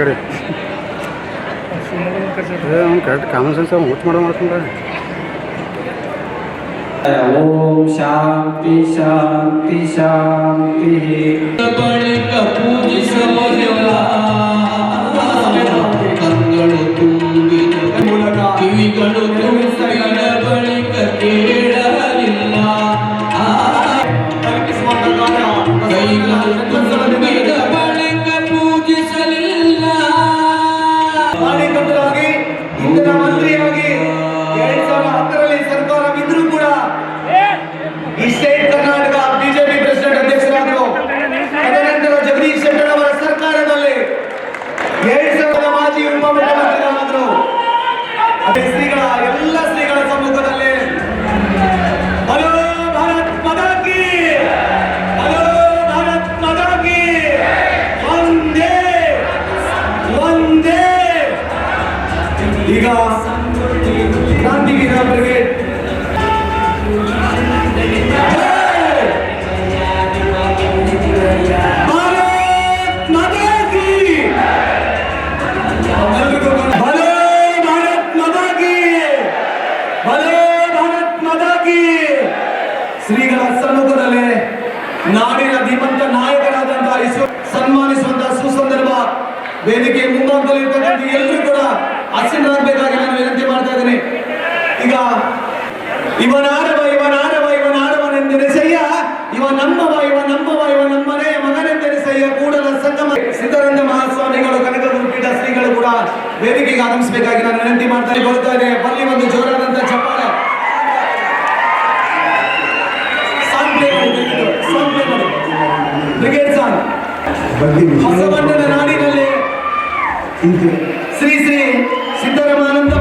ಕಡೆ. ಏ ಅವ್ನು ಕರೆಕ್ಟ್ ಕಾಮನ್ ಸೆನ್ಸ್ ಅವ್ನು ಹುಚ್ಚು ಮಾಡೋ ಮಾಡ್ಕೊಂಡ್ರೆ ಓಂ ಶಾಂತಿ ಶಾಂತಿ ಶಾಂತಿ. ಬಳಿಕ ಪೂಜಿಸೋದಿಲ್ಲ ಕಂಗಳು ತುಂಬಿದ ಕಿವಿಗಳು ತುಂಬಿದ ಶ್ರೀಗಳ ಸಮ್ಮುಖದಲ್ಲಿ ನಾಡಿನ ಧೀಮಂತ ನಾಯಕರಾದಂತಹ ಸನ್ಮಾನಿಸುವಂತಹ ಸುಸಂದರ್ಭ ವೇದಿಕೆ ಮುಂಭಾಗದಲ್ಲಿರ್ತಕ್ಕಂಥ ಎಲ್ಲರೂ ಕೂಡ ಆಸೀನರಾಗಬೇಕಾಗಿ ನಾನು ವಿನಂತಿ ಮಾಡ್ತಾ ಇದ್ದೀನಿ. ಈಗ ಇವನಾರವ ಇವನಾರವ ಇವನಾರವನೆಂದೆನಿಸಯ್ಯ ಇವ ನಮ್ಮವ ಇವ ನಮ್ಮವ, ಇವ ನಮ್ಮನೇ ಮಗನೆಂದೆನಿಸಯ್ಯ ಕೂಡಲ ಸಂಗಮ. ಸಿದ್ದರಂಗ ಮಹಾಸ್ವಾಮಿಗಳು ಕನಕ ಪೀಠ ಶ್ರೀಗಳು ಕೂಡ ವೇದಿಕೆಗೆ ಆಗಮಿಸಬೇಕಾಗಿ ನಾನು ವಿನಂತಿ ಮಾಡ್ತಾ ಬರ್ತಾ ಇದ್ದೇನೆ ಬಲ್ಲಿ ಒಂದು ಜೋರಾದಂತ ಹೊಸಬಣ್ಣನ ನಾಡಿನಲ್ಲಿ ಶ್ರೀ ಶ್ರೀ ಸಿದ್ದರಾಮಾನಂದ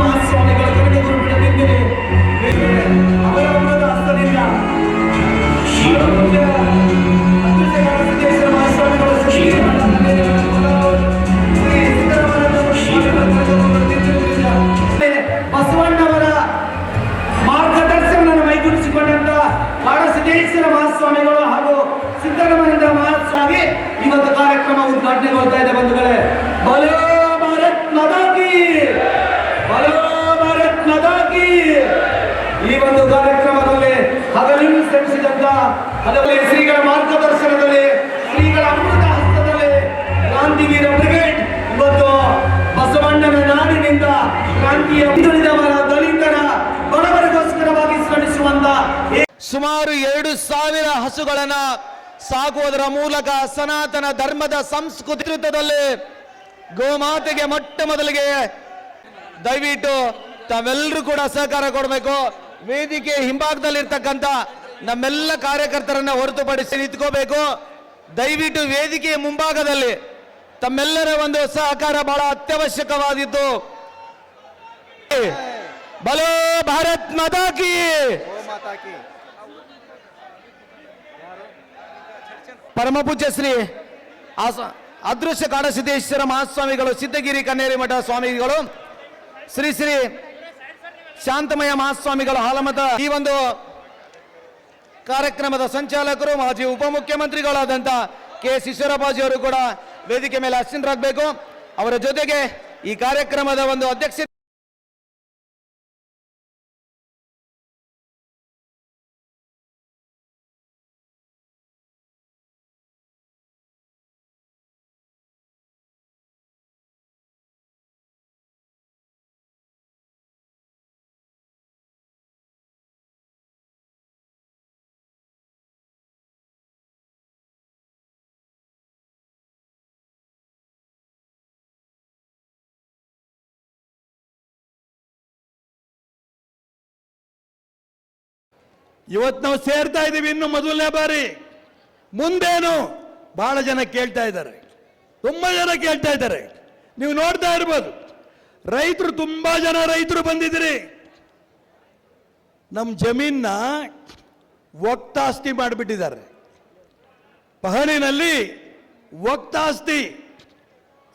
ಸಾವಿರ ಹಸುಗಳನ್ನ ಸಾಕುವುದರ ಮೂಲಕ ಸನಾತನ ಧರ್ಮದ ಸಂಸ್ಕೃತಿದಲ್ಲಿ ಗೋಮಾತೆಗೆ ಮೊಟ್ಟ ಮೊದಲಿಗೆ ದಯವಿಟ್ಟು ತಾವೆಲ್ಲರೂ ಕೂಡ ಸಹಕಾರ ಕೊಡಬೇಕು. ವೇದಿಕೆ ಹಿಂಭಾಗದಲ್ಲಿರ್ತಕ್ಕಂಥ ನಮ್ಮೆಲ್ಲ ಕಾರ್ಯಕರ್ತರನ್ನ ಹೊರತುಪಡಿಸಿ ನಿಂತ್ಕೋಬೇಕು. ದಯವಿಟ್ಟು ವೇದಿಕೆಯ ಮುಂಭಾಗದಲ್ಲಿ ತಮ್ಮೆಲ್ಲರ ಒಂದು ಸಹಕಾರ ಬಹಳ ಅತ್ಯವಶ್ಯಕವಾದಿತ್ತು ಬಲೋ ಭಾರತ್ ಮಾತಾ ಕಿ! ಪರಮ ಪೂಜ್ಯ ಶ್ರೀ ಅದೃಶ್ಯ ಕಾಡಸಿದ್ದೇಶ್ವರ ಮಹಾಸ್ವಾಮಿಗಳು ಸಿದ್ದಗಿರಿ ಕನ್ನೇರಿ ಮಠ ಸ್ವಾಮಿಗಳು, ಶ್ರೀ ಶ್ರೀ ಶಾಂತಮಯ ಮಹಾಸ್ವಾಮಿಗಳು ಹಾಲಮತ ಈ ಒಂದು ಕಾರ್ಯಕ್ರಮದ ಸಂಚಾಲಕರು, ಮಾಜಿ ಉಪಮುಖ್ಯಮಂತ್ರಿಗಳಾದಂಥ ಕೆ. ಶಿಶುರಪ್ಪಾಜಿ ಅವರು ಕೂಡ ವೇದಿಕೆ ಮೇಲೆ ಅಸೀನರಾಗಬೇಕು ಅವರ ಜೊತೆಗೆ ಈ ಕಾರ್ಯಕ್ರಮದ ಒಂದು ಅಧ್ಯಕ್ಷ ಇವತ್ತು ನಾವು ಸೇರ್ತಾ ಇದ್ದೀವಿ ಇನ್ನು ಮೊದಲನೇ ಬಾರಿ. ಮುಂದೇನು ಬಹಳ ಜನ ಕೇಳ್ತಾ ಇದ್ದಾರೆ. ತುಂಬಾ ಜನ ಕೇಳ್ತಾ ಇದ್ದಾರೆ. ನೀವು ನೋಡ್ತಾ ಇರ್ಬೋದು. ರೈತರು ತುಂಬಾ ಜನ ರೈತರು ಬಂದಿದ್ದೀರಿ. ನಮ್ಮ ಜಮೀನ್ನ ಒಕ್ತಾಸ್ತಿ ಮಾಡಿಬಿಟ್ಟಿದ್ದಾರೆ. ಪಹಣಿನಲ್ಲಿ ಒಕ್ತಾಸ್ತಿ.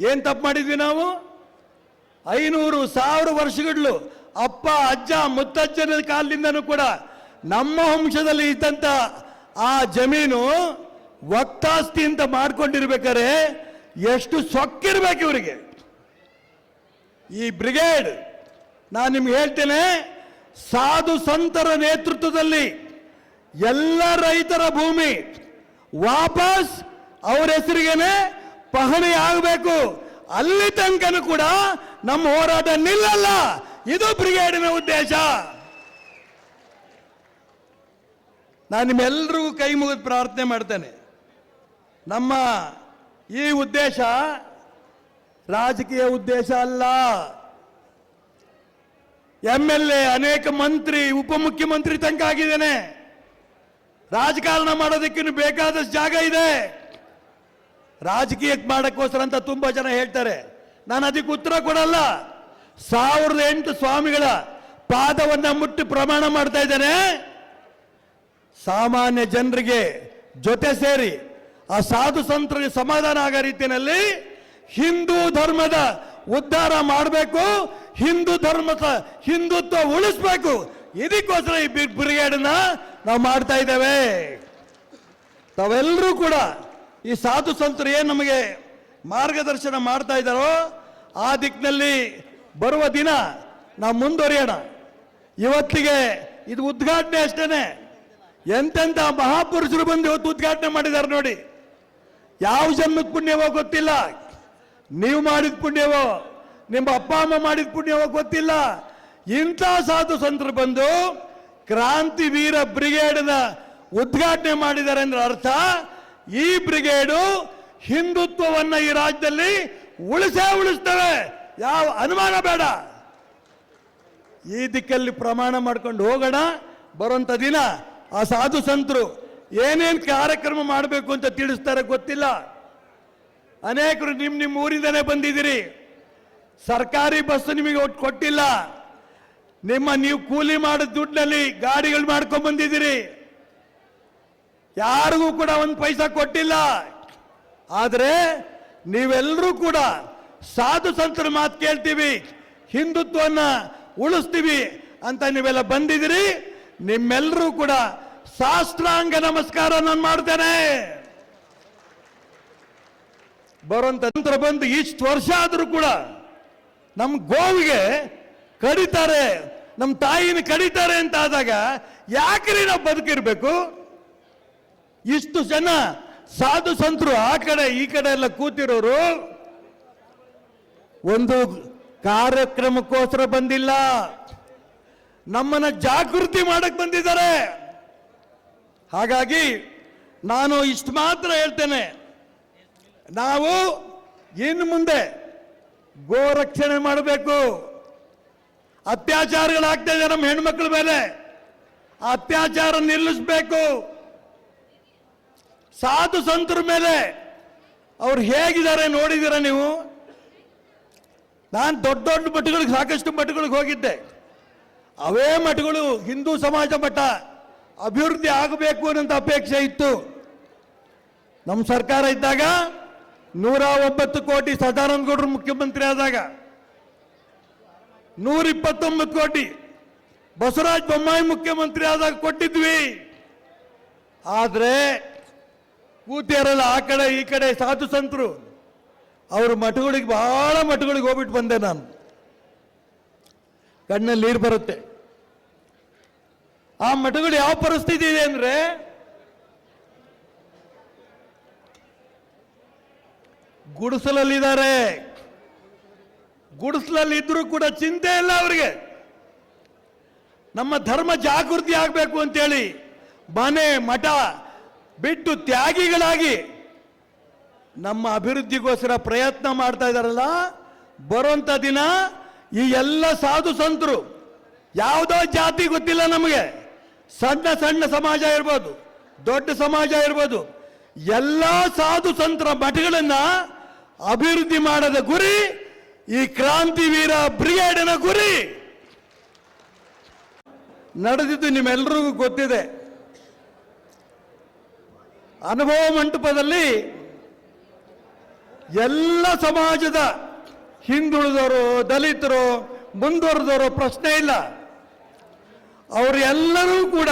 ಏನ್ ತಪ್ಪು ಮಾಡಿದ್ವಿ ನಾವು? ಐನೂರು ಸಾವಿರ ವರ್ಷಗಳು ಅಪ್ಪ, ಅಜ್ಜ, ಮುತ್ತಜ್ಜನ ಕಾಲದಿಂದನೂ ಕೂಡ ನಮ್ಮ ವಂಶದಲ್ಲಿ ಇದ್ದಂತ ಆ ಜಮೀನು ವಕ್ತಾಸ್ತಿ ಅಂತ ಮಾಡ್ಕೊಂಡಿರ್ಬೇಕಾರೆ ಎಷ್ಟು ಸೊಕ್ಕಿರ್ಬೇಕು ಇವರಿಗೆ. ಈ ಬ್ರಿಗೇಡ್, ನಾನು ನಿಮ್ಗೆ ಹೇಳ್ತೇನೆ, ಸಾಧು ಸಂತರ ನೇತೃತ್ವದಲ್ಲಿ ಎಲ್ಲ ರೈತರ ಭೂಮಿ ವಾಪಸ್ ಅವರ ಹೆಸರಿಗೆನೆ ಪಹಣಿ ಆಗಬೇಕು. ಅಲ್ಲಿ ತನಕನೂ ಕೂಡ ನಮ್ಮ ಹೋರಾಟ ನಿಲ್ಲಲ್ಲ. ಇದು ಬ್ರಿಗೇಡಿನ ಉದ್ದೇಶ. ನಾನು ನಿಮ್ಮೆಲ್ಲರಿಗೂ ಕೈ ಮುಗಿದು ಪ್ರಾರ್ಥನೆ ಮಾಡ್ತೇನೆ. ನಮ್ಮ ಈ ಉದ್ದೇಶ ರಾಜಕೀಯ ಉದ್ದೇಶ ಅಲ್ಲ. ಎಂ ಎಲ್ ಎ ಅನೇಕ ಮಂತ್ರಿ, ಉಪಮುಖ್ಯಮಂತ್ರಿ ತನಕ ಆಗಿದ್ದೇನೆ. ರಾಜಕಾರಣ ಮಾಡೋದಕ್ಕಿನ್ನು ಬೇಕಾದಷ್ಟು ಜಾಗ ಇದೆ. ರಾಜಕೀಯಕ್ಕೆ ಮಾಡಕ್ಕೋಸ್ಕರ ಅಂತ ತುಂಬಾ ಜನ ಹೇಳ್ತಾರೆ. ನಾನು ಅದಕ್ಕೆ ಉತ್ತರ ಕೊಡಲ್ಲ. ಸಾವಿರದ ಎಂಟು ಸ್ವಾಮಿಗಳ ಪಾದವನ್ನ ಮುಟ್ಟಿ ಪ್ರಮಾಣ ಮಾಡ್ತಾ ಇದ್ದೇನೆ. ಸಾಮಾನ್ಯ ಜನರಿಗೆ ಜೊತೆ ಸೇರಿ ಆ ಸಾಧು ಸಂತರಿಗೆ ಸಮಾಧಾನ ಆಗೋ ರೀತಿಯಲ್ಲಿ ಹಿಂದೂ ಧರ್ಮದ ಉದ್ಧಾರ ಮಾಡಬೇಕು, ಹಿಂದೂ ಧರ್ಮದ ಹಿಂದುತ್ವ ಉಳಿಸ್ಬೇಕು. ಇದಕ್ಕೋಸ್ಕರ ಈ ಬಿಗ್ ಬ್ರಿಗೇಡನ್ನ ನಾವು ಮಾಡ್ತಾ ಇದ್ದೇವೆ. ತಾವೆಲ್ಲರೂ ಕೂಡ ಈ ಸಾಧು ಸಂತರು ಏನು ನಮಗೆ ಮಾರ್ಗದರ್ಶನ ಮಾಡ್ತಾ ಇದ್ದಾರೋ, ಆ ದಿಕ್ಕಿನಲ್ಲಿ ಬರುವ ದಿನ ನಾವು ಮುಂದುವರಿಯೋಣ. ಇವತ್ತಿಗೆ ಇದು ಉದ್ಘಾಟನೆ ಅಷ್ಟೇನೆ. ಎಂತೆಂಥ ಮಹಾಪುರುಷರು ಬಂದು ಇವತ್ತು ಉದ್ಘಾಟನೆ ಮಾಡಿದ್ದಾರೆ ನೋಡಿ. ಯಾವ ಜನ್ಮದ ಪುಣ್ಯವೋ ಗೊತ್ತಿಲ್ಲ. ನೀವು ಮಾಡಿದ ಪುಣ್ಯವೋ, ನಿಮ್ಮ ಅಪ್ಪ, ಅಮ್ಮ ಮಾಡಿದ ಪುಣ್ಯವೋ ಗೊತ್ತಿಲ್ಲ. ಇಂಥ ಸಾಧು ಸಂತರು ಬಂದು ಕ್ರಾಂತಿ ವೀರ ಬ್ರಿಗೇಡ್ನ ಉದ್ಘಾಟನೆ ಮಾಡಿದ್ದಾರೆ ಅಂದ್ರೆ ಅರ್ಥ, ಈ ಬ್ರಿಗೇಡು ಹಿಂದುತ್ವವನ್ನ ಈ ರಾಜ್ಯದಲ್ಲಿ ಉಳಿಸೇ ಉಳಿಸ್ತವೆ. ಯಾವ ಅನುಮಾನ ಬೇಡ. ಈ ದಿಕ್ಕಲ್ಲಿ ಪ್ರಮಾಣ ಮಾಡ್ಕೊಂಡು ಹೋಗೋಣ. ಬರುವಂಥ ದಿನ ಆ ಸಾಧು ಸಂತರು ಏನೇನು ಕಾರ್ಯಕ್ರಮ ಮಾಡಬೇಕು ಅಂತ ತಿಳಿಸ್ತಾರೆ ಗೊತ್ತಿಲ್ಲ. ಅನೇಕರು ನಿಮ್ಮ ನಿಮ್ಮ ಊರಿಂದನೇ ಬಂದಿದ್ದೀರಿ. ಸರ್ಕಾರಿ ಬಸ್ ನಿಮಗೆ ಒಟ್ಟು ಕೊಟ್ಟಿಲ್ಲ. ನಿಮ್ಮ ನೀವು ಕೂಲಿ ಮಾಡಿದ ದುಡ್ಡಿನಲ್ಲಿ ಗಾಡಿಗಳು ಮಾಡ್ಕೊಂಡು ಬಂದಿದ್ದೀರಿ. ಯಾರಿಗೂ ಕೂಡ ಒಂದು ಪೈಸಾ ಕೊಟ್ಟಿಲ್ಲ. ಆದರೆ ನೀವೆಲ್ಲರೂ ಕೂಡ ಸಾಧು ಸಂತರ ಮಾತು ಕೇಳ್ತೀವಿ ಹಿಂದುತ್ವವನ್ನು ಉಳಿಸ್ತೀವಿ ಅಂತ ನೀವೆಲ್ಲ ಬಂದಿದ್ದೀರಿ. ನಿಮ್ಮೆಲ್ಲರೂ ಕೂಡ ಶಾಸ್ತ್ರಾಂಗ ನಮಸ್ಕಾರ ನಾನು ಮಾಡ್ತೇನೆ. ಬರುವಂತ ನಂತರ ಬಂದು ಇಷ್ಟು ವರ್ಷ ಆದರೂ ಕೂಡ ನಮ್ಮ ಗೋವಿಗೆ ಕಡಿತಾರೆ ನಮ್ಮ ತಾಯಿನ ಕಡಿತಾರೆ ಅಂತ ಆದಾಗ ಯಾಕ್ರಿ ನಾವು ಬದುಕಿರ್ಬೇಕು? ಇಷ್ಟು ಜನ ಸಾಧು ಸಂತರು ಆ ಕಡೆ, ಈ ಕಡೆ ಎಲ್ಲ ಕೂತಿರೋರು ಒಂದು ಕಾರ್ಯಕ್ರಮಕ್ಕೋಸ್ಕರ ಬಂದಿಲ್ಲ. ನಮ್ಮನ್ನ ಜಾಗೃತಿ ಮಾಡಕ್ ಬಂದಿದ್ದಾರೆ. ಹಾಗಾಗಿ ನಾನು ಇಷ್ಟು ಮಾತ್ರ ಹೇಳ್ತೇನೆ. ನಾವು ಇನ್ನು ಮುಂದೆ ಗೋ ರಕ್ಷಣೆ ಮಾಡಬೇಕು. ಅತ್ಯಾಚಾರಗಳಾಗ್ತಾ ಇದೆ ನಮ್ಮ ಹೆಣ್ಮಕ್ಳ ಮೇಲೆ. ಅತ್ಯಾಚಾರ ನಿಲ್ಲಿಸಬೇಕು. ಸಾಧು ಸಂತರ ಮೇಲೆ ಅವ್ರು ಹೇಗಿದ್ದಾರೆ ನೋಡಿದ್ದೀರ ನೀವು? ನಾನು ದೊಡ್ಡ ದೊಡ್ಡ ಮಠಗಳಿಗೆ ಸಾಕಷ್ಟು ಮಠಗಳಿಗೆ ಹೋಗಿದ್ದೆ. ಅವೇ ಮಠಗಳು ಹಿಂದೂ ಸಮಾಜ ಮಠ. ಅಭಿವೃದ್ಧಿ ಆಗಬೇಕು ಅನ್ನೋಂಥ ಅಪೇಕ್ಷೆ ಇತ್ತು. ನಮ್ಮ ಸರ್ಕಾರ ಇದ್ದಾಗ ನೂರ ಒಂಬತ್ತು ಕೋಟಿ ಸದಾನಂದ ಗೌಡರು ಮುಖ್ಯಮಂತ್ರಿ ಆದಾಗ, ನೂರ ಇಪ್ಪತ್ತೊಂಬತ್ತು ಕೋಟಿ ಬಸವರಾಜ ಬೊಮ್ಮಾಯಿ ಮುಖ್ಯಮಂತ್ರಿ ಆದಾಗ ಕೊಟ್ಟಿದ್ವಿ. ಆದರೆ ಕೂತಿಯರೆಲ್ಲ ಆ ಕಡೆ ಈ ಕಡೆ ಸಾಧು ಸಂತರು, ಅವ್ರ ಮಠಗಳಿಗೆ ಬಹಳ ಮಠಗಳಿಗೆ ಹೋಗ್ಬಿಟ್ಟು ಬಂದೆ ನಾನು. ಕಣ್ಣಲ್ಲಿ ನೀರು ಬರುತ್ತೆ. ಆ ಮಠಗಳು ಯಾವ ಪರಿಸ್ಥಿತಿ ಇದೆ ಅಂದ್ರೆ ಗುಡಿಸಲಲ್ಲಿದ್ದಾರೆ. ಗುಡಿಸಲಲ್ಲಿ ಇದ್ರೂ ಕೂಡ ಚಿಂತೆ ಇಲ್ಲ ಅವರಿಗೆ. ನಮ್ಮ ಧರ್ಮ ಜಾಗೃತಿ ಆಗಬೇಕು ಅಂತೇಳಿ ಮನೆ, ಮಠ ಬಿಟ್ಟು ತ್ಯಾಗಿಗಳಾಗಿ ನಮ್ಮ ಅಭಿವೃದ್ಧಿಗೋಸ್ಕರ ಪ್ರಯತ್ನ ಮಾಡ್ತಾ ಇದ್ದಾರಲ್ಲ, ಬರುವಂತ ದಿನ ಈ ಎಲ್ಲ ಸಾಧು ಸಂತರು. ಯಾವುದೋ ಜಾತಿ ಗೊತ್ತಿಲ್ಲ ನಮಗೆ. ಸಣ್ಣ ಸಣ್ಣ ಸಮಾಜ ಇರ್ಬೋದು, ದೊಡ್ಡ ಸಮಾಜ ಇರ್ಬೋದು, ಎಲ್ಲ ಸಾಧು ಸಂತರ ಮಠಗಳನ್ನ ಅಭಿವೃದ್ಧಿ ಮಾಡದ ಗುರಿ ಈ ಕ್ರಾಂತಿವೀರ ಬ್ರಿಗೇಡಿನ ಗುರಿ. ನಡೆದಿದ್ದು ನಿಮ್ಮೆಲ್ಲರಿಗೂ ಗೊತ್ತಿದೆ. ಅನುಭವ ಮಂಟಪದಲ್ಲಿ ಎಲ್ಲ ಸಮಾಜದ ಹಿಂದುಳಿದವರು ದಲಿತರು ಮುಂದುವರೆದವರು ಪ್ರಶ್ನೆ ಇಲ್ಲ. ಅವರೆಲ್ಲರೂ ಕೂಡ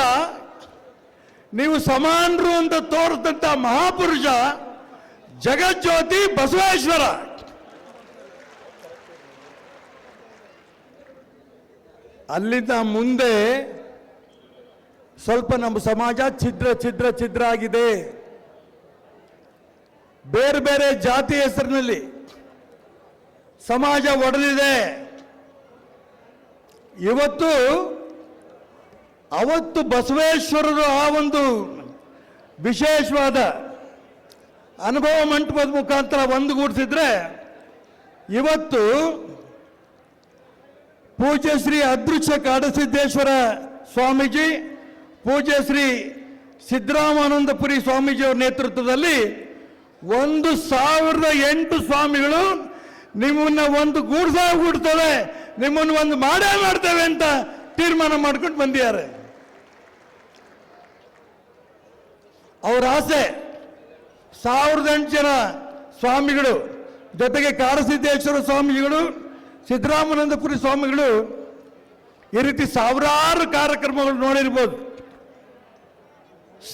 ನೀವು ಸಮಾನರು ಅಂತ ತೋರಿದಂತ ಮಹಾಪುರುಷ ಜಗಜ್ಯೋತಿ ಬಸವೇಶ್ವರ. ಅಲ್ಲಿಂದ ಮುಂದೆ ಸ್ವಲ್ಪ ನಮ್ಮ ಸಮಾಜ ಛಿದ್ರ ಛಿದ್ರ ಛಿದ್ರ ಆಗಿದೆ. ಬೇರೆ ಬೇರೆ ಜಾತಿ ಹೆಸರಿನಲ್ಲಿ ಸಮಾಜ ಒಡೆದಿದೆ. ಇವತ್ತು ಅವತ್ತು ಬಸವೇಶ್ವರರು ಆ ಒಂದು ವಿಶೇಷವಾದ ಅನುಭವ ಮಂಟಪದ ಮುಖಾಂತರ ಒಂದುಗೂಡಿಸಿದ್ರೆ, ಇವತ್ತು ಪೂಜ್ಯ ಶ್ರೀ ಅದೃಶ್ಯ ಕಾಡಸಿದ್ದೇಶ್ವರ ಸ್ವಾಮೀಜಿ, ಪೂಜ್ಯ ಶ್ರೀ ಸಿದ್ದರಾಮಾನಂದಪುರಿ ಸ್ವಾಮೀಜಿಯವರ ನೇತೃತ್ವದಲ್ಲಿ ಒಂದು ಸಾವಿರದ ಎಂಟು ಸ್ವಾಮಿಗಳು ನಿಮ್ಮನ್ನ ಒಂದು ಗೂಡ್ಸ ಗೂಡ್ತವೆ ನಿಮ್ಮನ್ನು ಒಂದು ಮಾಡೇ ಮಾಡ್ತೇವೆ ಅಂತ ತೀರ್ಮಾನ ಮಾಡ್ಕೊಂಡು ಬಂದಿದ್ದಾರೆ. ಅವರ ಆಸೆ ಸಾವಿರದ ಎಂಟು ಜನ ಸ್ವಾಮಿಗಳು, ಜೊತೆಗೆ ಕಾರಸಿದ್ದೇಶ್ವರ ಸ್ವಾಮಿಗಳು, ಸಿದ್ದರಾಮಾನಂದಪುರಿ ಸ್ವಾಮಿಗಳು, ಈ ರೀತಿ ಸಾವಿರಾರು ಕಾರ್ಯಕ್ರಮಗಳು ನೋಡಿರ್ಬೋದು.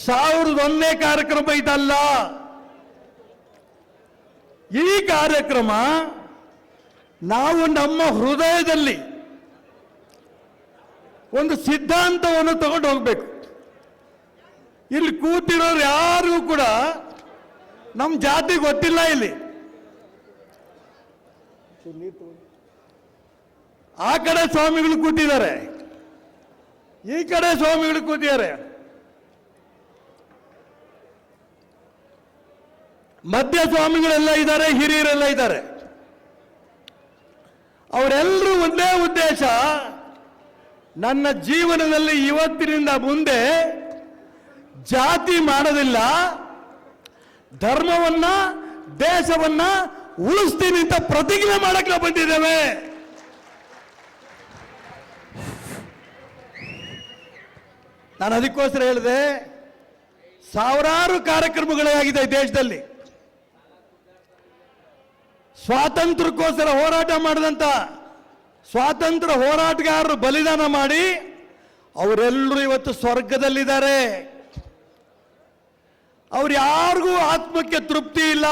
ಸಾವಿರದ ಒಂದೇ ಕಾರ್ಯಕ್ರಮ ಇದಲ್ಲ. ಈ ಕಾರ್ಯಕ್ರಮ ನಾವು ನಮ್ಮ ಹೃದಯದಲ್ಲಿ ಒಂದು ಸಿದ್ಧಾಂತವನ್ನು ತಗೊಂಡು ಹೋಗ್ಬೇಕು. ಇಲ್ಲಿ ಕೂತಿರೋರು ಯಾರಿಗೂ ಕೂಡ ನಮ್ಮ ಜಾತಿ ಗೊತ್ತಿಲ್ಲ ಇಲ್ಲಿ. ಆ ಕಡೆ ಸ್ವಾಮಿಗಳು ಕೂತಿದ್ದಾರೆ. ಈ ಕಡೆ ಸ್ವಾಮಿಗಳು ಕೂತಿದ್ದಾರೆ. ಮಧ್ಯ ಸ್ವಾಮಿಗಳೆಲ್ಲ ಇದ್ದಾರೆ, ಹಿರಿಯರೆಲ್ಲ ಇದ್ದಾರೆ. ಅವರೆಲ್ಲರೂ ಒಂದೇ ಉದ್ದೇಶ, ನನ್ನ ಜೀವನದಲ್ಲಿ ಇವತ್ತಿನಿಂದ ಮುಂದೆ ಜಾತಿ ಮಾಡೋದಿಲ್ಲ, ಧರ್ಮವನ್ನ, ದೇಶವನ್ನ ಉಳಿಸ್ತೀನಿ ಅಂತ ಪ್ರತಿಜ್ಞೆ ಮಾಡಕ್ಕೆ ಬಂದಿದ್ದೇವೆ. ನಾನು ಅದಕ್ಕೋಸ್ಕರ ಹೇಳಿದೆ, ಸಾವಿರಾರು ಕಾರ್ಯಕ್ರಮಗಳೇ ಆಗಿದೆ ಈ ದೇಶದಲ್ಲಿ. ಸ್ವಾತಂತ್ರ್ಯಕ್ಕೋಸ್ಕರ ಹೋರಾಟ ಮಾಡಿದಂತ ಸ್ವಾತಂತ್ರ್ಯ ಹೋರಾಟಗಾರರು ಬಲಿದಾನ ಮಾಡಿ, ಅವರೆಲ್ಲರೂ ಇವತ್ತು ಸ್ವರ್ಗದಲ್ಲಿದ್ದಾರೆ. ಅವ್ರು ಯಾರಿಗೂ ಆತ್ಮಕ್ಕೆ ತೃಪ್ತಿ ಇಲ್ಲ.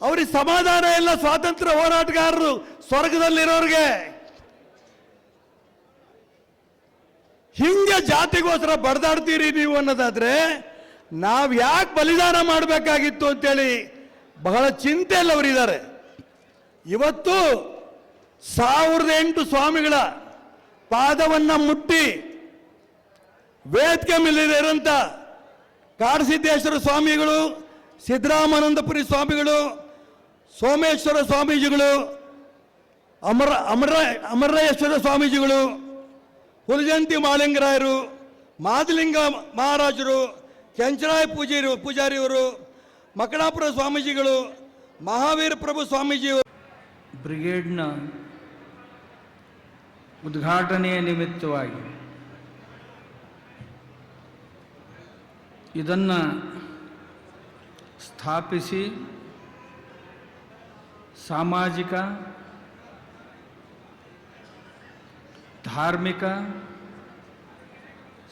ಅವ್ರಿಗೆ ಸಮಾಧಾನ ಇಲ್ಲ ಸ್ವಾತಂತ್ರ್ಯ ಹೋರಾಟಗಾರರು ಸ್ವರ್ಗದಲ್ಲಿರೋರಿಗೆ. ಹಿಂಗೆ ಜಾತಿಗೋಸ್ಕರ ಬಡ್ದಾಡ್ತೀರಿ ನೀವು ಅನ್ನೋದಾದ್ರೆ ನಾವು ಯಾಕೆ ಬಲಿದಾನ ಮಾಡಬೇಕಾಗಿತ್ತು ಅಂತೇಳಿ ಬಹಳ ಚಿಂತೆಯಲ್ಲಿ ಅವರಿದ್ದಾರೆ ಇವತ್ತು ಸಾವಿರದ ಎಂಟು ಸ್ವಾಮಿಗಳ ಪಾದವನ್ನ ಮುಟ್ಟಿ ವೇದಿಕೆ ಮೇಲಿರೋಂಥ ಕಾಡಸಿದ್ದೇಶ್ವರ ಸ್ವಾಮಿಗಳು, ಸಿದ್ದರಾಮಾನಂದಪುರಿ ಸ್ವಾಮಿಗಳು, ಸೋಮೇಶ್ವರ ಸ್ವಾಮೀಜಿಗಳು, ಅಮರ ಅಮರ, ಅಮರೇಶ್ವರ ಸ್ವಾಮೀಜಿಗಳು ಹುಲಜಂತಿ ಮಾಲಿಂಗರಾಯರು, ಮಾದಲಿಂಗ ಮಹಾರಾಜರು ಚಂಚರಾಯ ಪೂಜಾರಿ ಪೂಜಾರಿಯವರು ಮಕಡಾಪುರ ಸ್ವಾಮೀಜಿಗಳು, ಮಹಾವೀರ ಪ್ರಭು ಸ್ವಾಮೀಜಿಯವರು. ಬ್ರಿಗೇಡ್ನ ಉದ್ಘಾಟನೆಯ ನಿಮಿತ್ತವಾಗಿ ಇದನ್ನು ಸ್ಥಾಪಿಸಿ ಸಾಮಾಜಿಕ, ಧಾರ್ಮಿಕ,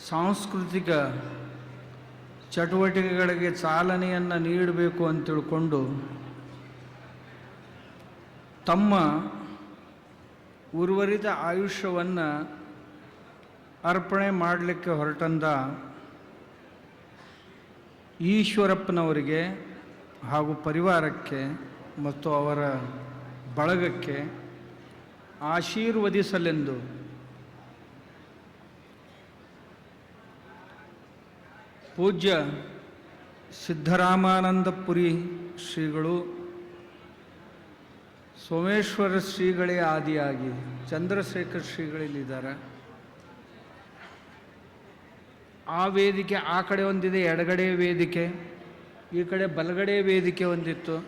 ಸಾಂಸ್ಕೃತಿಕ ಚಟುವಟಿಕೆಗಳಿಗೆ ಚಾಲನೆಯನ್ನು ನೀಡಬೇಕು ಅಂತ ತಿಳ್ಕೊಂಡು ತಮ್ಮ ಉರ್ವರಿತ ಆಯುಷ್ಯವನ್ನು ಅರ್ಪಣೆ ಮಾಡಲಿಕ್ಕೆ ಹೊರಟಂದ ಈಶ್ವರಪ್ಪನವರಿಗೆ ಹಾಗೂ ಪರಿವಾರಕ್ಕೆ ಮತ್ತು ಅವರ ಬಳಗಕ್ಕೆ ಆಶೀರ್ವದಿಸಲೆಂದು ಪೂಜ್ಯ ಸಿದ್ಧರಾಮಾನಂದಪುರಿ ಶ್ರೀಗಳು ಸೋಮೇಶ್ವರ ಶ್ರೀಗಳೇ ಆದಿಯಾಗಿ ಚಂದ್ರಶೇಖರ್ ಶ್ರೀಗಳಿಲ್ಲಿದ್ದಾರೆ. ಆ ವೇದಿಕೆ, ಆ ಕಡೆ ಒಂದಿದೆ, ಎಡಗಡೆ ವೇದಿಕೆ, ಈ ಕಡೆ ಬಲಗಡೆ ವೇದಿಕೆ ಒಂದಿತ್ತು.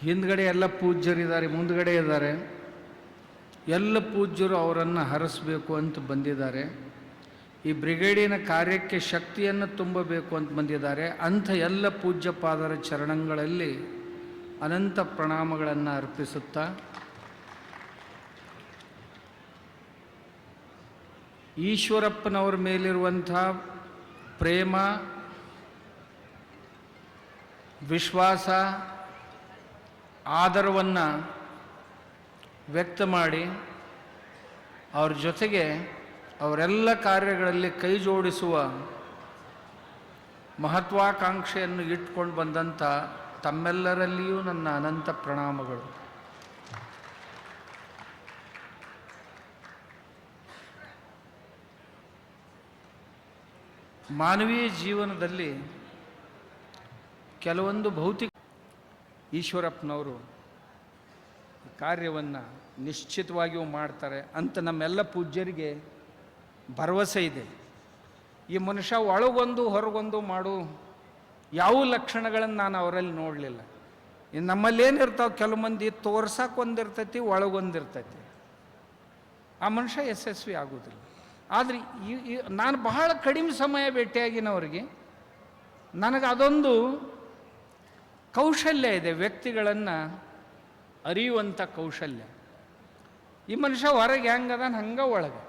ಹಿಂದ್ಗಡೆ ಎಲ್ಲ ಪೂಜ್ಯರಿದ್ದಾರೆ, ಮುಂದ್ಗಡೆ ಇದ್ದಾರೆ. ಎಲ್ಲ ಪೂಜ್ಯರು ಅವರನ್ನು ಹರಸಬೇಕು ಅಂತ ಬಂದಿದ್ದಾರೆ. ಈ ಬ್ರಿಗೇಡಿನ ಕಾರ್ಯಕ್ಕೆ ಶಕ್ತಿಯನ್ನು ತುಂಬಬೇಕು ಅಂತ ಬಂದಿದ್ದಾರೆ. ಅಂಥ ಎಲ್ಲ ಪೂಜ್ಯ ಪಾದರ ಚರಣಗಳಲ್ಲಿ ಅನಂತ ಪ್ರಣಾಮಗಳನ್ನು ಅರ್ಪಿಸುತ್ತಾ ಈಶ್ವರಪ್ಪನವ್ರ ಮೇಲಿರುವಂಥ ಪ್ರೇಮ, ವಿಶ್ವಾಸ, ಆದರವನ್ನು ವ್ಯಕ್ತ ಮಾಡಿ ಅವ್ರ ಜೊತೆಗೆ ಅವರೆಲ್ಲ ಕಾರ್ಯಗಳಲ್ಲಿ ಕೈ ಜೋಡಿಸುವ ಮಹತ್ವಾಕಾಂಕ್ಷೆಯನ್ನು ಇಟ್ಕೊಂಡು ಬಂದಂಥ ತಮ್ಮೆಲ್ಲರಲ್ಲಿಯೂ ನನ್ನ ಅನಂತ ಪ್ರಣಾಮಗಳು. ಮಾನವೀಯ ಜೀವನದಲ್ಲಿ ಕೆಲವೊಂದು ಭೌತಿಕ ಈಶ್ವರಪ್ಪನವರು ಕಾರ್ಯವನ್ನು ನಿಶ್ಚಿತವಾಗಿಯೂ ಮಾಡ್ತಾರೆ ಅಂತ ನಮ್ಮೆಲ್ಲ ಪೂಜ್ಯರಿಗೆ ಭರವಸೆ ಇದೆ. ಈ ಮನುಷ್ಯ ಒಳಗೊಂದು ಹೊರಗೊಂದು ಮಾಡು ಯಾವ ಲಕ್ಷಣಗಳನ್ನು ನಾನು ಅವರಲ್ಲಿ ನೋಡಲಿಲ್ಲ. ನಮ್ಮಲ್ಲಿ ಏನಿರ್ತಾವೆ? ಕೆಲವು ಮಂದಿ ತೋರ್ಸಕ್ಕೆ ಒಂದಿರ್ತೈತಿ, ಒಳಗೊಂದಿರ್ತೈತಿ. ಆ ಮನುಷ್ಯ ಯಶಸ್ವಿ ಆಗೋದಿಲ್ಲ. ಆದರೆ ಈ ನಾನು ಬಹಳ ಕಡಿಮೆ ಸಮಯ ಭೇಟಿಯಾಗಿನವರಿಗೆ ನನಗೆ ಅದೊಂದು ಕೌಶಲ್ಯ ಇದೆ, ವ್ಯಕ್ತಿಗಳನ್ನು ಅರಿಯುವಂಥ ಕೌಶಲ್ಯ. ಈ ಮನುಷ್ಯ ಹೊರಗೆ ಹೆಂಗದಾನ ಹಂಗೆ ಒಳಗೆ.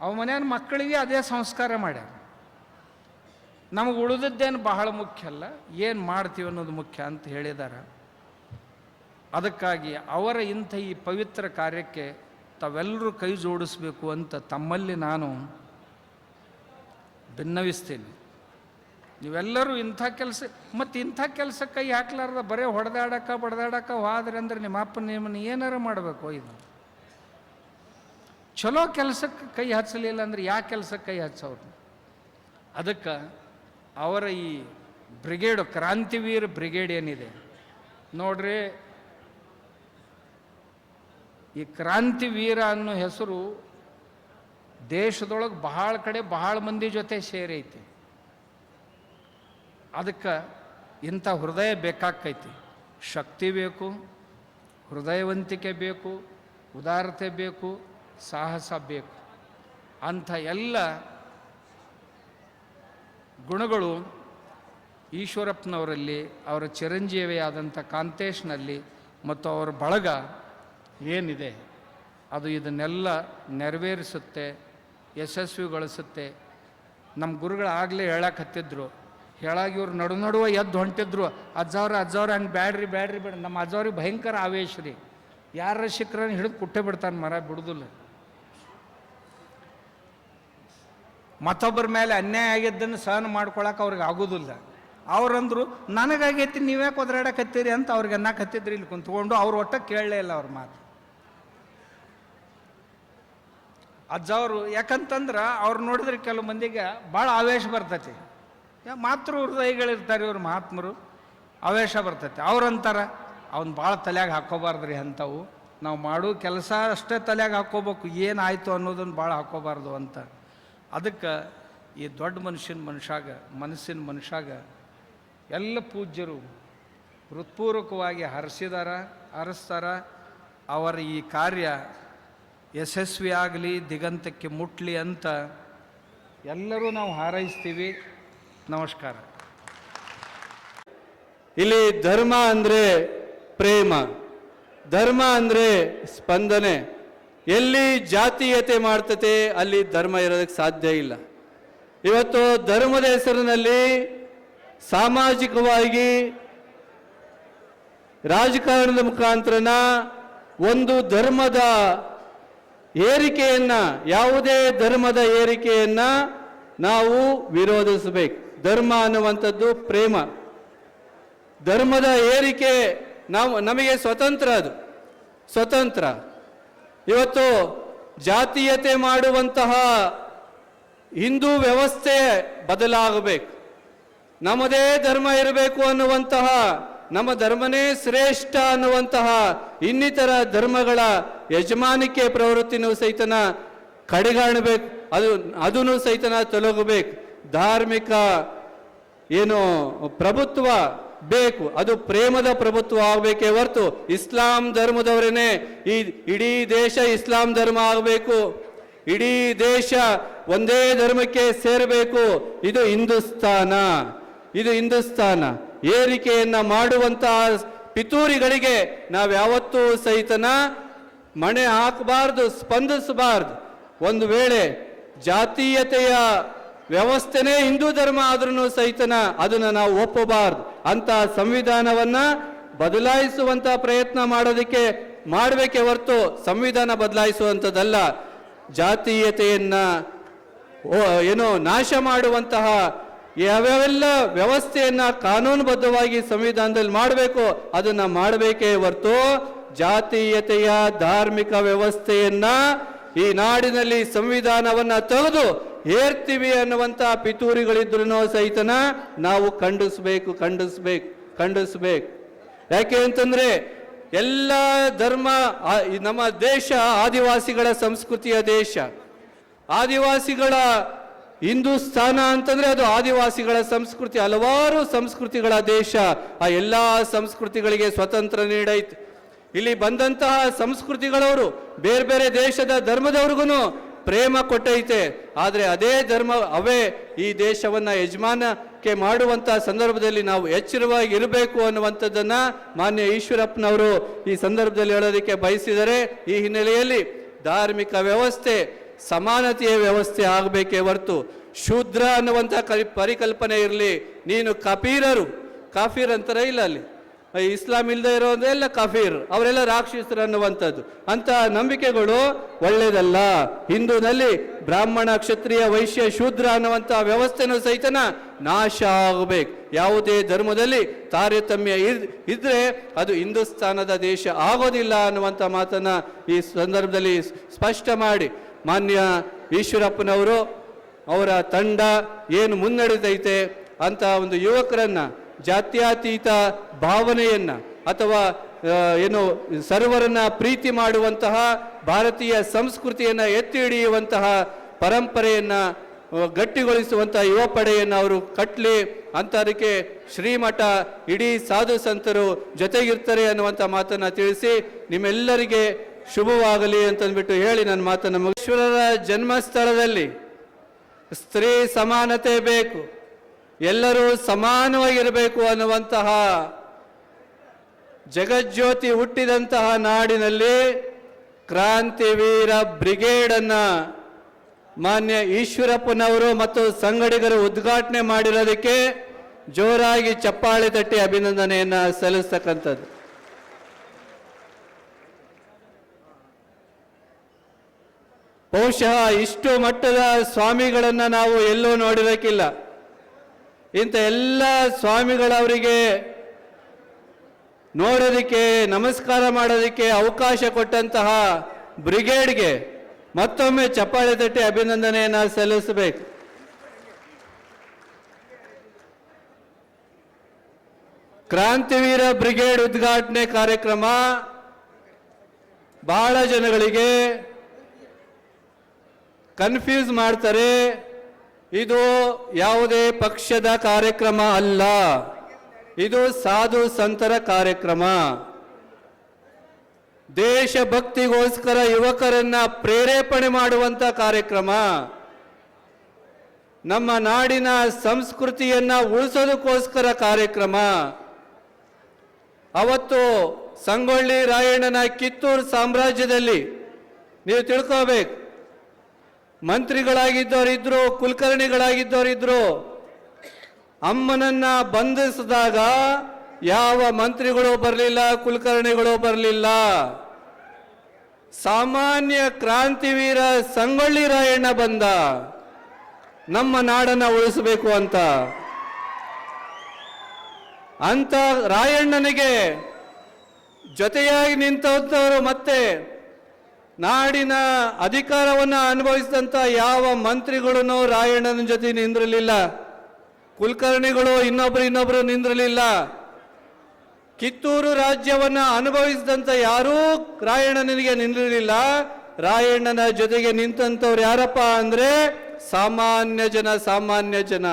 ಅವ ಮನೆಯ ಮಕ್ಕಳಿಗೆ ಅದೇ ಸಂಸ್ಕಾರ ಮಾಡ್ಯಾರ ನಮಗೆ ಉಳಿದದ್ದೇನು ಬಹಳ ಮುಖ್ಯ ಅಲ್ಲ, ಏನು ಮಾಡ್ತೀವಿ ಅನ್ನೋದು ಮುಖ್ಯ ಅಂತ ಹೇಳಿದ್ದಾರೆ ಅದಕ್ಕಾಗಿ ಅವರ ಇಂಥ ಈ ಪವಿತ್ರ ಕಾರ್ಯಕ್ಕೆ ತಾವೆಲ್ಲರೂ ಕೈ ಜೋಡಿಸ್ಬೇಕು ಅಂತ ತಮ್ಮಲ್ಲಿ ನಾನು ಭಿನ್ನವಿಸ್ತೀನಿ ನೀವೆಲ್ಲರೂ ಇಂಥ ಕೆಲಸ, ಮತ್ತು ಇಂಥ ಕೆಲಸ ಕೈ ಹಾಕ್ಲಾರ್ದ ಬರೇ ಹೊಡೆದಾಡಕ್ಕೆ ಬಡದಾಡಕ ಹೋದ್ರೆ ಅಂದ್ರೆ ನಿಮ್ಮ ಅಪ್ಪ, ನಿಮ್ಮನ್ನು ಏನಾರು ಮಾಡಬೇಕು ಇದು? ಚಲೋ ಕೆಲಸಕ್ಕೆ ಕೈ ಹಚ್ಚಲಿಲ್ಲ ಅಂದ್ರೆ ಯಾವ ಕೆಲಸಕ್ಕೆ ಕೈ ಹಚ್ಚವ್ರು ಅದಕ್ಕೆ ಅವರ ಈ ಬ್ರಿಗೇಡು, ಕ್ರಾಂತಿವೀರ ಬ್ರಿಗೇಡ್ ಏನಿದೆ? ನೋಡ್ರಿ ಈ ಕ್ರಾಂತಿವೀರ ಅನ್ನೋ ಹೆಸರು ದೇಶದೊಳಗೆ ಬಹಳ ಕಡೆ ಬಹಳ ಮಂದಿ ಜೊತೆ ಸೇರೈತಿ. ಅದಕ್ಕೆ ಇಂಥ ಹೃದಯ ಬೇಕಾಕೈತಿ. ಶಕ್ತಿ ಬೇಕು, ಹೃದಯವಂತಿಕೆ ಬೇಕು, ಉದಾರತೆ ಬೇಕು, ಸಾಹಸ ಬೇಕು. ಅಂಥ ಎಲ್ಲ ಗುಣಗಳು ಈಶ್ವರಪ್ಪನವರಲ್ಲಿ, ಅವರ ಚಿರಂಜೀವಿಯಾದಂಥ ಕಾಂತೇಶ್ನಲ್ಲಿ ಮತ್ತು ಅವರ ಬಳಗ ಏನಿದೆ, ಅದು ಇದನ್ನೆಲ್ಲ ನೆರವೇರಿಸುತ್ತೆ, ಯಶಸ್ವಿಗೊಳಿಸುತ್ತೆ. ನಮ್ಮ ಗುರುಗಳು ಆಗಲೇ ಹೇಳಕತ್ತಿದ್ರು ಹೇಳಾಗಿ ಇವ್ರು ನಡು ನಡುವ ಎದ್ದು ಹೊಂಟಿದ್ರು. ಅಜ್ಜವ್ರ ಅಜ್ಜವ್ರ ಹಂಗೆ ಬ್ಯಾಡ್ರಿ ಬ್ಯಾಡ್ರಿ ಬೇಡ. ನಮ್ಮ ಅಜ್ಜವ್ರಿಗೆ ಭಯಂಕರ ಆವೇಶ ರೀ. ಯಾರ ಶಿಖರನ್ನ ಹಿಡಿದು ಕುಟ್ಟೆ ಬಿಡ್ತಾನೆ ಮರ, ಬಿಡುದಿಲ್ಲ. ಮತ್ತೊಬ್ಬರ ಮೇಲೆ ಅನ್ಯಾಯ ಆಗಿದ್ದನ್ನು ಸಹನ ಮಾಡ್ಕೊಳಕ್ಕೆ ಅವ್ರಿಗೆ ಆಗೋದಿಲ್ಲ. ಅವ್ರಂದ್ರು, ನನಗಾಗೈತಿ, ನೀವ್ಯಾಕೆ ಒದರಾಡಕತ್ತೀರಿ ಅಂತ ಅವ್ರಿಗೆ ಅನ್ನಕತ್ತಿದ್ರಿ ಇಲ್ಲಿ ಕುಂತ್ಕೊಂಡು. ಅವ್ರು ಒಟ್ಟ ಕೇಳಲೇ ಇಲ್ಲ ಅವ್ರ ಮಾತು. ಅಜ್ಜವರು, ಯಾಕಂತಂದ್ರೆ ಅವ್ರು ನೋಡಿದ್ರೆ ಕೆಲವು ಮಂದಿಗೆ ಭಾಳ ಆವೇಶ ಬರ್ತೈತಿ. ಮಾತೃ ಹೃದಯಗಳಿರ್ತಾರೆ ಇವ್ರು ಮಹಾತ್ಮರು, ಆವೇಶ ಬರ್ತೈತಿ. ಅವ್ರಂತಾರ, ಅವ್ನು ಭಾಳ ತಲೆಯಾಗ ಹಾಕೋಬಾರ್ದ್ರಿ ಅಂಥವು. ನಾವು ಮಾಡೋ ಕೆಲಸ ಅಷ್ಟೇ ತಲೆಯಾಗ ಹಾಕೋಬೇಕು ಏನಾಯಿತು ಅನ್ನೋದನ್ನು ಭಾಳ ಹಾಕೋಬಾರ್ದು ಅಂತ. ಅದಕ್ಕೆ ಈ ದೊಡ್ಡ ಮನುಷ್ಯನ ಮನುಷ್ಯಾಗ ಮನಸ್ಸಿನ ಮನುಷ್ಯಾಗ ಎಲ್ಲ ಪೂಜ್ಯರು ಹೃತ್ಪೂರ್ವಕವಾಗಿ ಹರಿಸಿದಾರ, ಹರಿಸ್ತಾರ. ಅವರ ಈ ಕಾರ್ಯ ಯಶಸ್ವಿ ಆಗಲಿ, ದಿಗಂತಕ್ಕೆ ಮುಟ್ಲಿ ಅಂತ ಎಲ್ಲರೂ ನಾವು ಹಾರೈಸ್ತೀವಿ. ನಮಸ್ಕಾರ. ಇಲ್ಲಿ ಧರ್ಮ ಅಂದರೆ ಪ್ರೇಮ, ಧರ್ಮ ಅಂದರೆ ಸ್ಪಂದನೆ. ಎಲ್ಲಿ ಜಾತೀಯತೆ ಮಾಡ್ತತೆ, ಅಲ್ಲಿ ಧರ್ಮ ಇರೋದಕ್ಕೆ ಸಾಧ್ಯ ಇಲ್ಲ. ಇವತ್ತು ಧರ್ಮದ ಹೆಸರಿನಲ್ಲಿ ಸಾಮಾಜಿಕವಾಗಿ ರಾಜಕಾರಣದ ಮುಖಾಂತರನ ಒಂದು ಧರ್ಮದ ಏರಿಕೆಯನ್ನ, ಯಾವುದೇ ಧರ್ಮದ ಏರಿಕೆಯನ್ನು ನಾವು ವಿರೋಧಿಸಬೇಕು. ಧರ್ಮ ಅನ್ನುವಂಥದ್ದು ಪ್ರೇಮ. ಧರ್ಮದ ಏರಿಕೆ ನಾವು, ನಮಗೆ ಸ್ವತಂತ್ರ ಅದು. ಸ್ವತಂತ್ರ. ಇವತ್ತು ಜಾತೀಯತೆ ಮಾಡುವಂತಹ ಹಿಂದೂ ವ್ಯವಸ್ಥೆ ಬದಲಾಗಬೇಕು. ನಮ್ಮದೇ ಧರ್ಮ ಇರಬೇಕು ಅನ್ನುವಂತಹ, ನಮ್ಮ ಧರ್ಮನೇ ಶ್ರೇಷ್ಠ ಅನ್ನುವಂತಹ ಇನ್ನಿತರ ಧರ್ಮಗಳ ಯಜಮಾನಿಕೆ ಪ್ರವೃತ್ತಿನೂ ಸಹಿತನ ಕಡೆಗಾಣಬೇಕು, ಅದು ಅದನ್ನು ಸಹಿತನ ತೊಲಗಬೇಕು. ಧಾರ್ಮಿಕ ಏನು ಪ್ರಭುತ್ವ ಬೇಕು, ಅದು ಪ್ರೇಮದ ಪ್ರಭುತ್ವ ಆಗಬೇಕೇ ಹೊರತು ಇಸ್ಲಾಂ ಧರ್ಮದವರೇನೆ ಈ ಇಡೀ ದೇಶ ಇಸ್ಲಾಂ ಧರ್ಮ ಆಗಬೇಕು. ಇಡೀ ದೇಶ ಒಂದೇ ಧರ್ಮಕ್ಕೆ ಸೇರಬೇಕು. ಇದು ಹಿಂದೂಸ್ತಾನ ಇದು ಹಿಂದೂಸ್ತಾನ ಏರಿಕೆಯನ್ನ ಮಾಡುವಂತಹ ಪಿತೂರಿಗಳಿಗೆ ನಾವು ಯಾವತ್ತೂ ಸಹಿತನ ಮಣೆ ಹಾಕಬಾರ್ದು, ಸ್ಪಂದಿಸಬಾರ್ದು. ಒಂದು ವೇಳೆ ಜಾತೀಯತೆಯ ವ್ಯವಸ್ಥೆನೇ ಹಿಂದೂ ಧರ್ಮ ಆದ್ರೂ ಸಹಿತನ ಅದನ್ನು ನಾವು ಒಪ್ಪಬಾರ್ದು. ಅಂತ ಸಂವಿಧಾನವನ್ನ ಬದಲಾಯಿಸುವಂತ ಪ್ರಯತ್ನ ಮಾಡೋದಕ್ಕೆ ಮಾಡಬೇಕೇ ಹೊರತು ಸಂವಿಧಾನ ಬದಲಾಯಿಸುವಂಥದ್ದಲ್ಲ. ಜಾತೀಯತೆಯನ್ನ ಏನೋ ನಾಶ ಮಾಡುವಂತಹ ಯಾವ್ಯಾವೆಲ್ಲ ವ್ಯವಸ್ಥೆಯನ್ನ ಕಾನೂನುಬದ್ಧವಾಗಿ ಸಂವಿಧಾನದಲ್ಲಿ ಮಾಡಬೇಕು ಅದನ್ನ ಮಾಡಬೇಕೇ ಹೊರತು ಜಾತೀಯತೆಯ ಧಾರ್ಮಿಕ ವ್ಯವಸ್ಥೆಯನ್ನ ಈ ನಾಡಿನಲ್ಲಿ ಸಂವಿಧಾನವನ್ನ ತೆಗೆದು ಏರ್ತೀವಿ ಅನ್ನುವಂತ ಪಿತೂರಿಗಳಿದ್ರು ಸಹಿತನ ನಾವು ಖಂಡಿಸ್ಬೇಕು ಖಂಡಿಸ್ಬೇಕು ಖಂಡಿಸ್ಬೇಕು. ಯಾಕೆ ಅಂತಂದ್ರೆ ಎಲ್ಲ ಧರ್ಮ ನಮ್ಮ ದೇಶ ಆದಿವಾಸಿಗಳ ಸಂಸ್ಕೃತಿಯ ದೇಶ. ಆದಿವಾಸಿಗಳ ಹಿಂದೂಸ್ಥಾನ ಅಂತಂದ್ರೆ ಅದು ಆದಿವಾಸಿಗಳ ಸಂಸ್ಕೃತಿ, ಹಲವಾರು ಸಂಸ್ಕೃತಿಗಳ ದೇಶ. ಆ ಎಲ್ಲಾ ಸಂಸ್ಕೃತಿಗಳಿಗೆ ಸ್ವತಂತ್ರ ನೀಡೈತೆ. ಇಲ್ಲಿ ಬಂದಂತಹ ಸಂಸ್ಕೃತಿಗಳವರು ಬೇರೆ ಬೇರೆ ದೇಶದ ಧರ್ಮದವ್ರಿಗೂ ಪ್ರೇಮ ಕೊಟ್ಟೈತೆ. ಆದರೆ ಅದೇ ಧರ್ಮ ಅವೇ ಈ ದೇಶವನ್ನು ಯಜಮಾನಕ್ಕೆ ಮಾಡುವಂತಹ ಸಂದರ್ಭದಲ್ಲಿ ನಾವು ಎಚ್ಚರವಾಗಿ ಇರಬೇಕು ಅನ್ನುವಂಥದ್ದನ್ನು ಮಾನ್ಯ ಈಶ್ವರಪ್ಪನವರು ಈ ಸಂದರ್ಭದಲ್ಲಿ ಹೇಳೋದಕ್ಕೆ ಬಯಸಿದರೆ ಈ ಹಿನ್ನೆಲೆಯಲ್ಲಿ ಧಾರ್ಮಿಕ ವ್ಯವಸ್ಥೆ, ಸಮಾನತೆಯ ವ್ಯವಸ್ಥೆ ಆಗಬೇಕೇ ಹೊರತು ಶೂದ್ರ ಅನ್ನುವಂಥ ಕರಿ ಪರಿಕಲ್ಪನೆ ಇರಲಿ. ನೀನು ಕಪೀರರು. ಕಾಫೀರ್ ಅಂತಾರೆ ಇಲ್ಲ ಅಲ್ಲಿ? ಇಸ್ಲಾಂ ಇಲ್ಲದೆ ಇರೋದೆಲ್ಲ ಕಫೀರ್, ಅವರೆಲ್ಲ ರಾಕ್ಷಸರು ಅನ್ನುವಂಥದ್ದು. ಅಂತ ನಂಬಿಕೆಗಳು ಒಳ್ಳೆಯದಲ್ಲ. ಹಿಂದೂನಲ್ಲಿ ಬ್ರಾಹ್ಮಣ ಕ್ಷತ್ರಿಯ ವೈಶ್ಯ ಶೂದ್ರ ಅನ್ನುವಂಥ ವ್ಯವಸ್ಥೆನೂ ಸಹಿತನ ನಾಶ ಆಗಬೇಕು. ಯಾವುದೇ ಧರ್ಮದಲ್ಲಿ ತಾರತಮ್ಯ ಇದ್- ಇದ್ರೆ ಅದು ಹಿಂದೂಸ್ತಾನದ ದೇಶ ಆಗೋದಿಲ್ಲ ಅನ್ನುವಂಥ ಮಾತನ್ನ ಈ ಸಂದರ್ಭದಲ್ಲಿ ಸ್ಪಷ್ಟ ಮಾಡಿ. ಮಾನ್ಯ ಈಶ್ವರಪ್ಪನವರು, ಅವರ ತಂಡ ಏನು ಮುನ್ನಡೆದೈತೆ ಅಂತ ಒಂದು ಯುವಕರನ್ನ ಜಾತ್ಯತೀತ ಭಾವನೆಯನ್ನ ಅಥವಾ ಏನು ಸರ್ವರನ್ನ ಪ್ರೀತಿ ಮಾಡುವಂತಹ, ಭಾರತೀಯ ಸಂಸ್ಕೃತಿಯನ್ನು ಎತ್ತಿ ಹಿಡಿಯುವಂತಹ ಪರಂಪರೆಯನ್ನು ಗಟ್ಟಿಗೊಳಿಸುವಂತಹ ಯುವ ಪಡೆಯನ್ನು ಅವರು ಕಟ್ಲಿ ಅಂತದಕ್ಕೆ ಶ್ರೀಮಠ ಇಡೀ ಸಾಧು ಸಂತರು ಜೊತೆಗಿರ್ತಾರೆ ಅನ್ನುವಂಥ ಮಾತನ್ನು ತಿಳಿಸಿ ನಿಮ್ಮೆಲ್ಲರಿಗೆ ಶುಭವಾಗಲಿ ಅಂತಂದ್ಬಿಟ್ಟು ಹೇಳಿ ನನ್ನ ಮಾತನ್ನು ಮುಗೀಶ್ವರರ ಜನ್ಮಸ್ಥಳದಲ್ಲಿ ಸ್ತ್ರೀ ಸಮಾನತೆ ಬೇಕು, ಎಲ್ಲರೂ ಸಮಾನವಾಗಿರಬೇಕು ಅನ್ನುವಂತಹ ಜಗಜ್ಯೋತಿ ಹುಟ್ಟಿದಂತಹ ನಾಡಿನಲ್ಲಿ ಕ್ರಾಂತಿವೀರ ಬ್ರಿಗೇಡ್ ಅನ್ನ ಮಾನ್ಯ ಈಶ್ವರಪ್ಪನವರು ಮತ್ತು ಸಂಗಡಿಗರು ಉದ್ಘಾಟನೆ ಮಾಡಿರೋದಕ್ಕೆ ಜೋರಾಗಿ ಚಪ್ಪಾಳೆ ತಟ್ಟಿ ಅಭಿನಂದನೆಯನ್ನ ಸಲ್ಲಿಸ್ತಕ್ಕಂಥದ್ದು. ಬಹುಶಃ ಇಷ್ಟು ಮಟ್ಟದ ಸ್ವಾಮಿಗಳನ್ನ ನಾವು ಎಲ್ಲೂ ನೋಡಿರಕ್ಕಿಲ್ಲ. ಇಂಥ ಎಲ್ಲ ಸ್ವಾಮಿಗಳವರಿಗೆ ನೋಡೋದಕ್ಕೆ, ನಮಸ್ಕಾರ ಮಾಡೋದಕ್ಕೆ ಅವಕಾಶ ಕೊಟ್ಟಂತಹ ಬ್ರಿಗೇಡ್ಗೆ ಮತ್ತೊಮ್ಮೆ ಚಪ್ಪಾಳೆ ತಟ್ಟಿ ಅಭಿನಂದನೆಯನ್ನು ಸಲ್ಲಿಸಬೇಕು. ಕ್ರಾಂತಿವೀರ ಬ್ರಿಗೇಡ್ ಉದ್ಘಾಟನೆ ಕಾರ್ಯಕ್ರಮ ಬಹಳ ಜನಗಳಿಗೆ ಕನ್ಫ್ಯೂಸ್ ಮಾಡ್ತಾರೆ, ಇದು ಯಾವುದೇ ಪಕ್ಷದ ಕಾರ್ಯಕ್ರಮ ಅಲ್ಲ. ಇದು ಸಾಧು ಸಂತರ ಕಾರ್ಯಕ್ರಮ. ದೇಶಭಕ್ತಿಗೋಸ್ಕರ ಯುವಕರನ್ನ ಪ್ರೇರೇಪಣೆ ಮಾಡುವಂತ ಕಾರ್ಯಕ್ರಮ. ನಮ್ಮ ನಾಡಿನ ಸಂಸ್ಕೃತಿಯನ್ನ ಉಳಿಸೋದಕ್ಕೋಸ್ಕರ ಕಾರ್ಯಕ್ರಮ. ಅವತ್ತು ಸಂಗೊಳ್ಳಿ ರಾಯಣ್ಣನ ಕಿತ್ತೂರು ಸಾಮ್ರಾಜ್ಯದಲ್ಲಿ ನೀವು ತಿಳ್ಕೋಬೇಕು ಮಂತ್ರಿಗಳಾಗಿದ್ದವರಿದ್ರು, ಕುಲಕರ್ಣಿಗಳಾಗಿದ್ದವರಿದ್ರು ಅಮ್ಮನನ್ನ ಬಂಧಿಸಿದಾಗ ಯಾವ ಮಂತ್ರಿಗಳು ಬರಲಿಲ್ಲ, ಕುಲಕರ್ಣಿಗಳು ಬರಲಿಲ್ಲ. ಸಾಮಾನ್ಯ ಕ್ರಾಂತಿವೀರ ಸಂಗೊಳ್ಳಿ ರಾಯಣ್ಣ ಬಂದ. ನಮ್ಮ ನಾಡನ್ನ ಉಳಿಸಬೇಕು ಅಂತ. ಅಂತ ರಾಯಣ್ಣನಿಗೆ ಜೊತೆಯಾಗಿ ನಿಂತವರು ಮತ್ತೆ ನಾಡಿನ ಅಧಿಕಾರವನ್ನು ಅನುಭವಿಸಿದಂಥ ಯಾವ ಮಂತ್ರಿಗಳನ್ನು ರಾಯಣ್ಣನ ಜೊತೆ ನಿಂದಿರಲಿಲ್ಲ. ಕುಲಕರ್ಣಿಗಳು ಇನ್ನೊಬ್ರು ಇನ್ನೊಬ್ರು ನಿಂದಿರಲಿಲ್ಲ. ಕಿತ್ತೂರು ರಾಜ್ಯವನ್ನ ಅನುಭವಿಸಿದಂಥ ಯಾರೂ ರಾಯಣ್ಣನಿಗೆ ನಿಂದಿರಲಿಲ್ಲ. ರಾಯಣ್ಣನ ಜೊತೆಗೆ ನಿಂತಂಥವ್ರು ಯಾರಪ್ಪ ಅಂದ್ರೆ ಸಾಮಾನ್ಯ ಜನ ಸಾಮಾನ್ಯ ಜನ.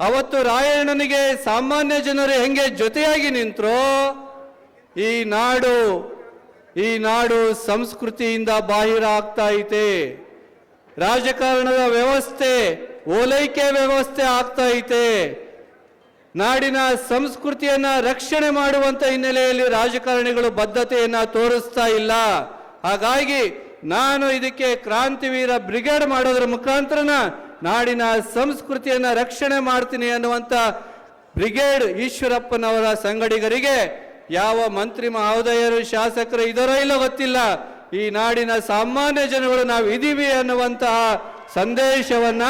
ಅವತ್ತು ರಾಯಣ್ಣನಿಗೆ ಸಾಮಾನ್ಯ ಜನರು ಹೆಂಗೆ ಜೊತೆಯಾಗಿ ನಿಂತರೋ, ಈ ನಾಡು ಈ ನಾಡು ಸಂಸ್ಕೃತಿಯಿಂದ ಬಾಹಿರ ಆಗ್ತಾ ಐತೆ. ರಾಜಕಾರಣದ ವ್ಯವಸ್ಥೆ ಓಲೈಕೆ ವ್ಯವಸ್ಥೆ ಆಗ್ತಾ ಐತೆ. ನಾಡಿನ ಸಂಸ್ಕೃತಿಯನ್ನ ರಕ್ಷಣೆ ಮಾಡುವಂತ ಹಿನ್ನೆಲೆಯಲ್ಲಿ ರಾಜಕಾರಣಿಗಳು ಬದ್ಧತೆಯನ್ನ ತೋರಿಸ್ತಾ ಇಲ್ಲ. ಹಾಗಾಗಿ ನಾನು ಇದಕ್ಕೆ ಕ್ರಾಂತಿವೀರ ಬ್ರಿಗೇಡ್ ಮಾಡೋದ್ರ ಮುಖಾಂತರನ ನಾಡಿನ ಸಂಸ್ಕೃತಿಯನ್ನ ರಕ್ಷಣೆ ಮಾಡ್ತೀನಿ ಅನ್ನುವಂತ ಬ್ರಿಗೇಡ್ ಈಶ್ವರಪ್ಪನವರ ಸಂಗಡಿಗರಿಗೆ ಯಾವ ಮಂತ್ರಿ ಮಹೋದಯರು ಶಾಸಕರು ಇದರೋ ಇಲ್ಲೋ ಗೊತ್ತಿಲ್ಲ. ಈ ನಾಡಿನ ಸಾಮಾನ್ಯ ಜನಗಳು ನಾವು ಇದೀವಿ ಅನ್ನುವಂತಹ ಸಂದೇಶವನ್ನ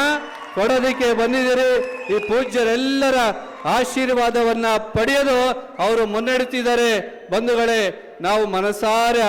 ಕೊಡೋದಕ್ಕೆ ಬಂದಿದ್ದೀರಿ. ಈ ಪೂಜ್ಯರೆಲ್ಲರ ಆಶೀರ್ವಾದವನ್ನ ಪಡೆಯಲು ಅವರು ಮುನ್ನಡೆತಿದ್ದಾರೆ ಬಂಧುಗಳೇ ನಾವು ಮನಸಾರೆ